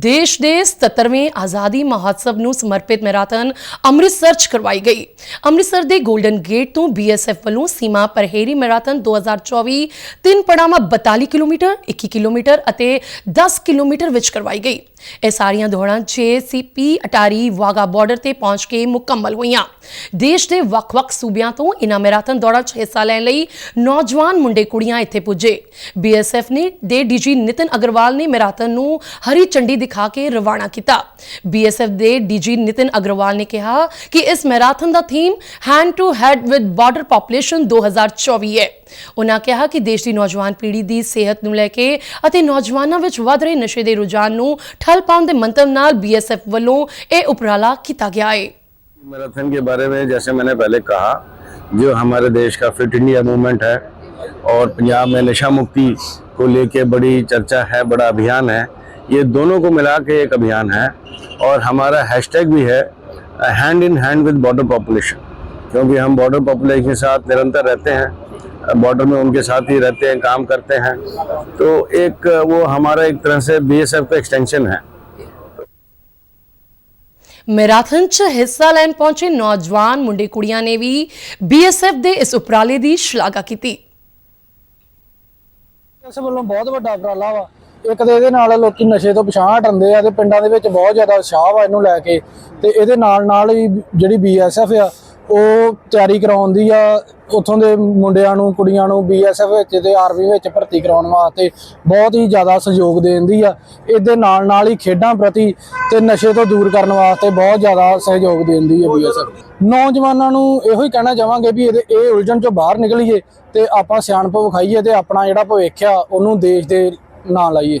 ਦੇਸ਼ ਦੇ 77ਵੇਂ ਆਜ਼ਾਦੀ ਮਹੋਤਸਵ ਨੂੰ ਸਮਰਪਿਤ ਮੈਰਾਥਨ ਅੰਮ੍ਰਿਤਸਰ ਚ ਕਰਵਾਈ ਗਈ ਅੰਮ੍ਰਿਤਸਰ ਦੇ 골ਡਨ ਗੇਟ ਤੋਂ ਬੀਐਸਐਫ ਵੱਲੋਂ ਸੀਮਾ ਪਰਹੇਰੀ ਮੈਰਾਥਨ 2024 ਤਿੰਨ ਪੜਾਵਾਂ 42 ਕਿਲੋਮੀਟਰ 21 ਕਿਲੋਮੀਟਰ ਅਤੇ 10 ਕਿਲੋਮੀਟਰ ਵਿੱਚ ਕਰਵਾਈ ਗਈ ਇਹ ਸਾਰੀਆਂ ਦੌੜਾਂ ਜੇਸੀਪੀ ਅਟਾਰੀ ਵਾਗਾ ਬਾਰਡਰ ਤੇ ਪਹੁੰਚ ਕੇ ਮੁਕੰਮਲ ਹੋਈਆਂ ਦੇਸ਼ ਦੇ ਵੱਖ-ਵੱਖ ਸੂਬਿਆਂ ਤੋਂ ਇਨ੍ਹਾਂ ਮੈਰਾਥਨ ਦੌੜਾਂ 'ਚ ਹਿੱਸਾ ਲੈਣ ਲਈ ਨੌਜਵਾਨ ਮੁੰਡੇ ਕੁੜੀਆਂ ਇੱਥੇ ਪੁੱਜੇ ਬੀਐਸਐਫ ਨੇ ਦੇ ਡੀਜੀ ਨਿਤਿਨ ਅਗਰਵਾਲ ਨੇ ਮੈਰਾਥਨ ਨੂੰ ਹਰੀ ਝੰਡੀ ਦਿਖਾ ਕੇ ਰਵਾਨਾ ਕੀਤਾ ਬੀਐਸਐਫ ਦੇ ਡੀਜੀ ਨਿਤਿਨ ਅਗਰਵਾਲ ਨੇ ਕਿਹਾ ਕਿ ਇਸ marathon the theme hand to hand with border population 2024 ਹੈ ਉਹਨਾਂ ਕਿਹਾ ਕਿ ਦੇਸ਼ ਦੀ ਨੌਜਵਾਨ ਪੀੜ੍ਹੀ ਦੀ ਸਿਹਤ ਨੂੰ ਲੈ ਕੇ ਅਤੇ ਨੌਜਵਾਨਾਂ ਵਿੱਚ ਵਧ ਰਹੇ ਨਸ਼ੇ ਦੇ ਰੁਝਾਨ ਨੂੰ ਠੱਲ ਪਾਉਣ ਦੇ ਮੰਤਵ ਨਾਲ ਬੀਐਸਐਫ ਵੱਲੋਂ ਇਹ ਉਪਰਾਲਾ ਕੀਤਾ ਗਿਆ ਹੈ मैराथन के बारे में जैसे मैंने पहले कहा जो हमारे देश का फिट इंडिया मूवमेंट है और पंजाब में नशा मुक्ति को लेके बड़ी चर्चा है बड़ा अभियान है ये दोनों को मिला के एक अभियान है और हमारा हैशटैग भी है hand in hand with border population क्योंकि हम बॉर्डर पॉपुलेशन के साथ निरंतर रहते हैं बॉर्डर में उनके साथ ही रहते हैं काम करते हैं तो एक वो हमारा एक तरह से बीएसएफ का एक्सटेंशन है ਮੈਰਾਥਨ 'ਚ ਹਿੱਸਾ ਲੈਣ ਪਹੁੰਚੇ ਨੌਜਵਾਨ ਮੁੰਡੇ ਕੁੜੀਆਂ ਨੇ ਵੀ ਬੀਐਸਐਫ ਦੇ ਇਸ ਉਪਰਾਲੇ ਦੀ ਸ਼ਲਾਘਾ ਕੀਤੀ ਇਸ ਵੱਲੋਂ ਬਹੁਤ ਵੱਡਾ ਉਪਰਾਲਾ ਵਾ ਇੱਕ ਤੇ ਇਹਦੇ ਨਾਲ ਲੋਕੀ ਨਸ਼ੇ ਤੋਂ ਪਛਾਣ ਹਟਣਦੇ ਆ ਤੇ ਪਿੰਡਾਂ ਦੇ ਵਿੱਚ ਬਹੁਤ ਜ਼ਿਆਦਾ ਉਤਸ਼ਾਹ ਵਾ ਇਹਨੂੰ ਲੈ ਕੇ ਤੇ ਇਹਦੇ ਨਾਲ ਨਾਲ ਹੀ ਜਿਹੜੀ ਬੀਐਸਐਫ ਆ, ਉਹ ਤਿਆਰੀ ਕਰਾਉਂਦੀ ਆ, ਉੱਥੋਂ ਦੇ ਮੁੰਡਿਆਂ ਨੂੰ, ਕੁੜੀਆਂ ਨੂੰ ਬੀਐਸਐਫ ਵਿੱਚ ਤੇ ਆਰਮੀ ਵਿੱਚ ਭਰਤੀ ਕਰਾਉਣ ਵਾਸਤੇ ਬਹੁਤ ਹੀ ਜ਼ਿਆਦਾ ਸਹਿਯੋਗ ਦੇਂਦੀ ਆ। ਇਹਦੇ ਨਾਲ ਨਾਲ ਹੀ ਖੇਡਾਂ ਪ੍ਰਤੀ ਤੇ ਨਸ਼ੇ ਤੋਂ ਦੂਰ ਕਰਨ ਵਾਸਤੇ ਬਹੁਤ ਜ਼ਿਆਦਾ ਸਹਿਯੋਗ ਦੇਂਦੀ ਹੈ ਬੀਐਸਐਫ ਨੌਜਵਾਨਾਂ ਨੂੰ ਇਹੋ ਹੀ ਕਹਿਣਾ ਚਾਹਾਂਗੇ ਵੀ ਇਹਦੇ ਇਹ ਉਲਝਣ ਚੋਂ ਬਾਹਰ ਨਿਕਲੀਏ ਤੇ ਆਪਾਂ ਸਿਆਣਪ ਵਿਖਾਈਏ ਤੇ ਆਪਣਾ ਜਿਹੜਾ ਭਵਿੱਖ ਆ, ਉਹਨੂੰ ਦੇਸ਼ ਦੇ ਨਾਂ ਲਾਈਏ।